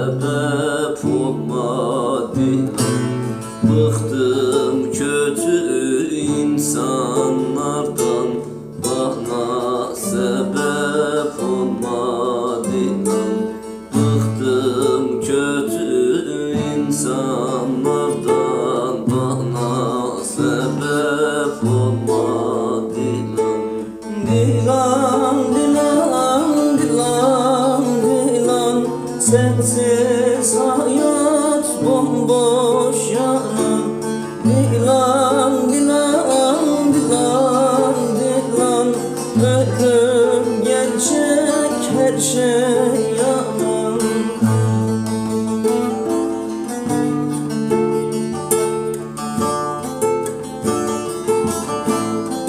sebep olmadı Bıktım kötü insanlardan. Bana sebep olmadı. Bıktım kötü insanlardan. Bana sebep olmadı. Dilan dilan. Sensiz hayat bomboş yanar Dilan dilan dilan dilan. Ölüm gerçek her şey.